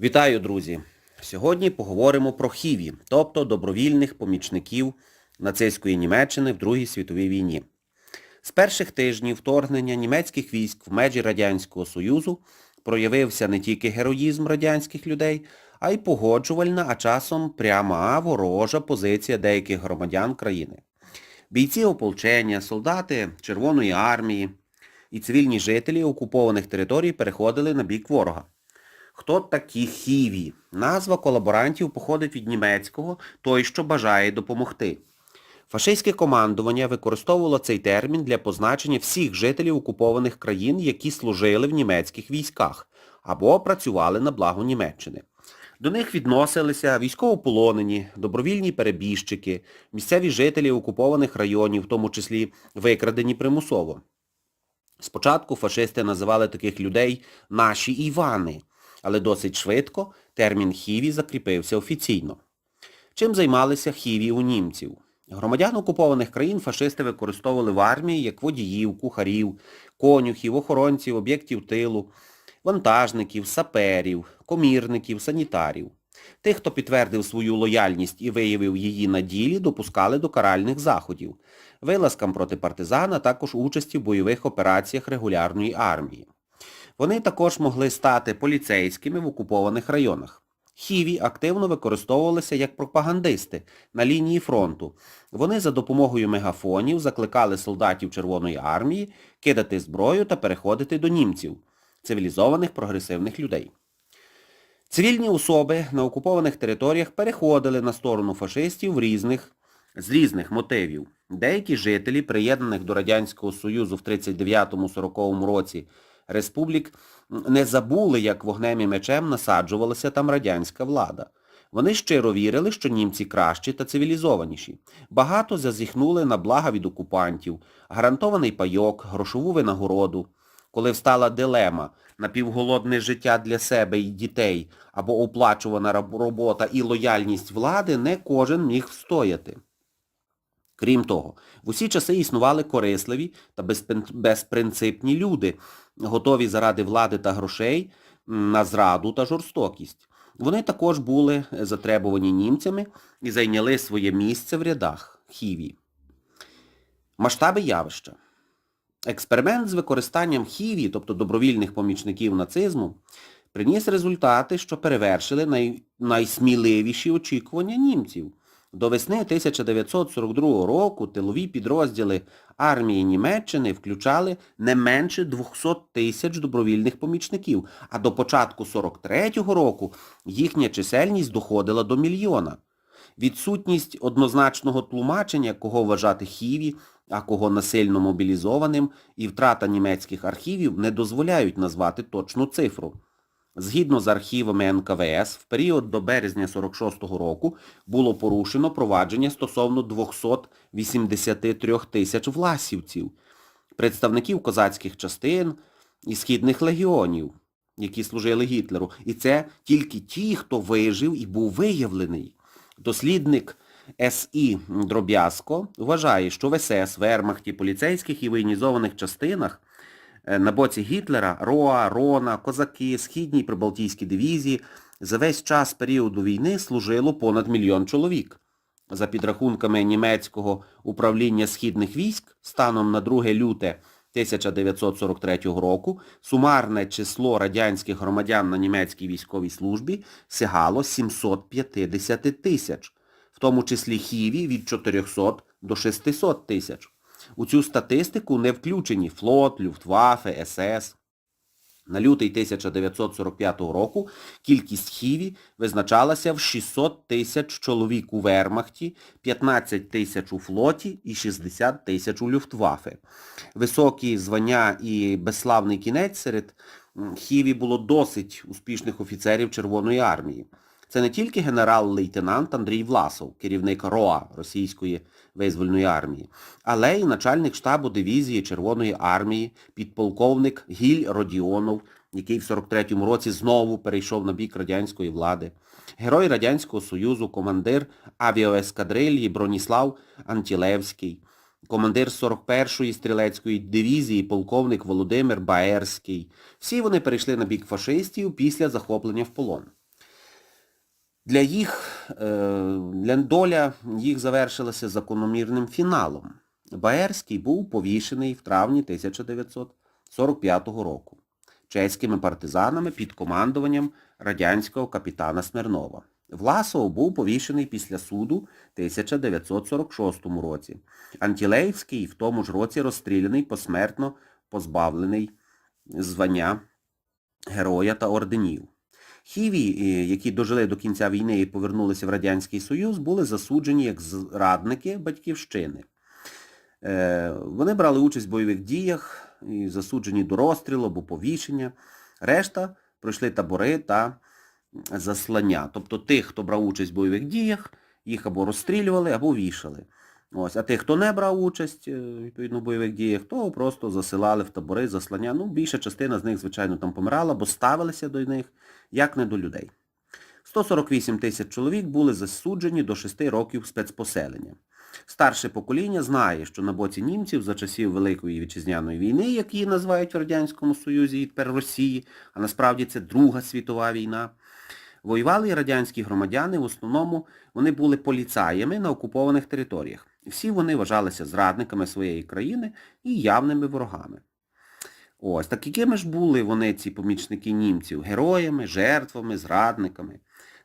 Вітаю, друзі! Сьогодні поговоримо про хіві, тобто добровільних помічників нацистської Німеччини в Другій світовій війні. З перших тижнів вторгнення німецьких військ в межі Радянського Союзу проявився не тільки героїзм радянських людей, а й погоджувальна, а часом пряма ворожа позиція деяких громадян країни. Бійці ополчення, солдати Червоної армії і цивільні жителі окупованих територій переходили на бік ворога. Хто такі хіві? Назва колаборантів походить від німецького «той, що бажає допомогти». Фашистське командування використовувало цей термін для позначення всіх жителів окупованих країн, які служили в німецьких військах або працювали на благо Німеччини. До них відносилися військовополонені, добровільні перебіжчики, місцеві жителі окупованих районів, в тому числі викрадені примусово. Спочатку фашисти називали таких людей «наші Івани», але досить швидко термін хіві закріпився офіційно. Чим займалися хіві у німців? Громадян окупованих країн фашисти використовували в армії як водіїв, кухарів, конюхів, охоронців, об'єктів тилу, вантажників, саперів, комірників, санітарів. Тих, хто підтвердив свою лояльність і виявив її на ділі, допускали до каральних заходів, вилазкам проти партизан, а також участі в бойових операціях регулярної армії. Вони також могли стати поліцейськими в окупованих районах. Хіві активно використовувалися як пропагандисти на лінії фронту. Вони за допомогою мегафонів закликали солдатів Червоної армії кидати зброю та переходити до німців, цивілізованих прогресивних людей. Цивільні особи на окупованих територіях переходили на сторону фашистів в різних, з різних мотивів. Деякі жителі, приєднаних до Радянського Союзу в 39-40 році, республік не забули, як вогнем і мечем насаджувалася там радянська влада. Вони щиро вірили, що німці кращі та цивілізованіші. Багато зазіхнули на блага від окупантів, гарантований пайок, грошову винагороду. Коли встала дилема напівголодне життя для себе і дітей або оплачувана робота і лояльність влади, не кожен міг встояти. Крім того, в усі часи існували корисливі та безпринципні люди, готові заради влади та грошей на зраду та жорстокість. Вони також були затребувані німцями і зайняли своє місце в рядах хіві. Масштаби явища. Експеримент з використанням хіві, тобто добровільних помічників нацизму, приніс результати, що перевершили най... найсміливіші очікування німців. До весни 1942 року тилові підрозділи армії Німеччини включали не менше 200 тисяч добровільних помічників, а до початку 43-го року їхня чисельність доходила до мільйона. Відсутність однозначного тлумачення, кого вважати хіві, а кого насильно мобілізованим, і втрата німецьких архівів не дозволяють назвати точну цифру. Згідно з архівами НКВС, в період до березня 46-го року було порушено провадження стосовно 283 тисяч власівців, представників козацьких частин і східних легіонів, які служили Гітлеру. І це тільки ті, хто вижив і був виявлений. Дослідник СІ Дроб'язко вважає, що в СС, Вермахті, поліцейських і воєнізованих частинах на боці Гітлера Роа, Рона, Козаки, Східні і Прибалтійські дивізії за весь час періоду війни служило понад мільйон чоловік. За підрахунками німецького управління східних військ, станом на 2 люте 1943 року сумарне число радянських громадян на німецькій військовій службі сягало 750 тисяч, в тому числі хіві від 400 до 600 тисяч. У цю статистику не включені флот, Люфтваффе, СС. На лютий 1945 року кількість хіві визначалася в 600 тисяч чоловік у Вермахті, 15 тисяч у флоті і 60 тисяч у Люфтваффе. Високі звання і безславний кінець серед хіві було досить успішних офіцерів Червоної армії. Це не тільки генерал-лейтенант Андрій Власов, керівник РОА Російської визвольної армії, але й начальник штабу дивізії Червоної армії, підполковник Гіль Родіонов, який в 43-му році знову перейшов на бік радянської влади. Герой Радянського Союзу, командир авіаескадрильї Броніслав Антілевський, командир 41-ї стрілецької дивізії, полковник Володимир Баерський. Всі вони перейшли на бік фашистів після захоплення в полон. Для їх, е, для доля їх завершилася закономірним фіналом. Баерський був повішений в травні 1945 року чеськими партизанами під командуванням радянського капітана Смирнова. Власов був повішений після суду в 1946 році. Антілеївський в тому ж році розстріляний посмертно позбавлений звання героя та орденів. Хіві, е, які дожили до кінця війни і повернулися в Радянський Союз, були засуджені як зрадники батьківщини. Е, Вони брали участь в бойових діях, і засуджені до розстрілу або повішення. Решта пройшли табори та заслання. Тобто тих, хто брав участь в бойових діях, їх або розстрілювали, або вішали. Ось. А тих, хто не брав участь е, відповідно в бойових діях, то просто засилали в табори, заслання. Ну, більша частина з них, звичайно, там помирала, бо ставилися до них, як не до людей. 148 тисяч чоловік були засуджені до 6 років спецпоселення. Старше покоління знає, що на боці німців за часів Великої Вітчизняної війни, як її називають в Радянському Союзі і тепер Росії, а насправді це Друга світова війна, воювали і радянські громадяни, в основному вони були поліцаями на окупованих територіях. Всі вони вважалися зрадниками своєї країни і явними ворогами. Ось, так якими ж були вони, ці помічники німців? Героями, жертвами, зрадниками?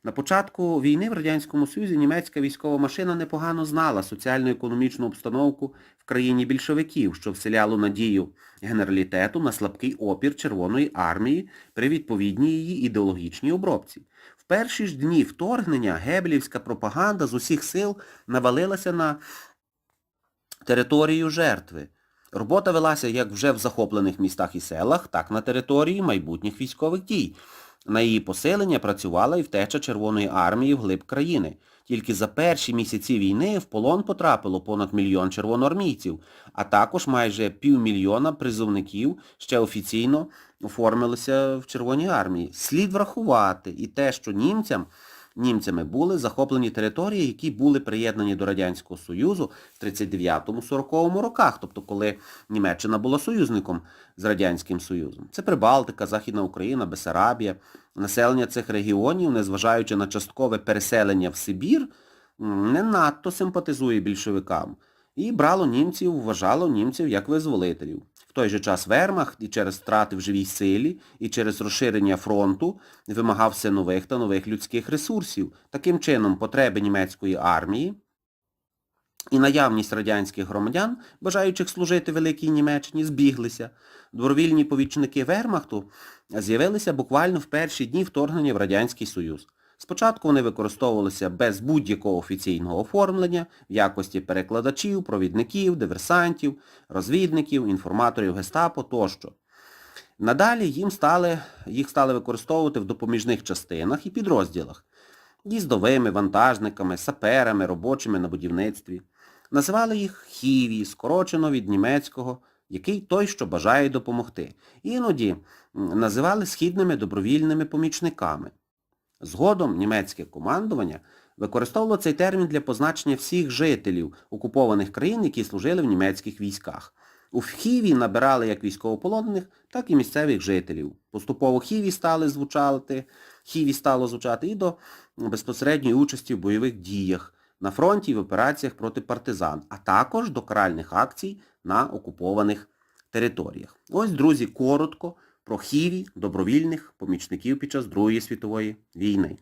На початку війни в Радянському Союзі німецька військова машина непогано знала соціально-економічну обстановку в країні більшовиків, що вселяло надію генералітету на слабкий опір Червоної армії при відповідній її ідеологічній обробці. В перші ж дні вторгнення геблівська пропаганда з усіх сил навалилася на територію жертви. Робота велася як вже в захоплених містах і селах, так на території майбутніх військових дій. На її посилення працювала і втеча Червоної армії в глиб країни. Тільки за перші місяці війни в полон потрапило понад мільйон червоноармійців, а також майже півмільйона призовників ще офіційно оформилися в Червоній армії. Слід врахувати і те, що німцям німцями були захоплені території, які були приєднані до Радянського Союзу в 39-40 роках, тобто коли Німеччина була союзником з Радянським Союзом. Це Прибалтика, Західна Україна, Бесарабія. Населення цих регіонів, незважаючи на часткове переселення в Сибір, не надто симпатизує більшовикам. І брало німців, вважало німців як визволителів. Той же час Вермахт і через втрати в живій силі, і через розширення фронту вимагав все нових та нових людських ресурсів. Таким чином, потреби німецької армії і наявність радянських громадян, бажаючих служити Великій Німеччині, збіглися. Добровільні повічники Вермахту з'явилися буквально в перші дні вторгнення в Радянський Союз. Спочатку вони використовувалися без будь-якого офіційного оформлення в якості перекладачів, провідників, диверсантів, розвідників, інформаторів гестапо тощо. Надалі їм стали, їх стали використовувати в допоміжних частинах і підрозділах. Їздовими, вантажниками, саперами, робочими на будівництві. Називали їх хіві, скорочено від німецького, який той, що бажає допомогти. Іноді називали східними добровільними помічниками. Згодом німецьке командування використовувало цей термін для позначення всіх жителів окупованих країн, які служили в німецьких військах. У Хіві набирали як військовополонених, так і місцевих жителів. Поступово Хіві стали звучати, Хіві стало звучати і до безпосередньої участі в бойових діях на фронті і в операціях проти партизан, а також до каральних акцій на окупованих територіях. Ось, друзі, коротко про Хіві, добровільних помічників під час Другої світової війни.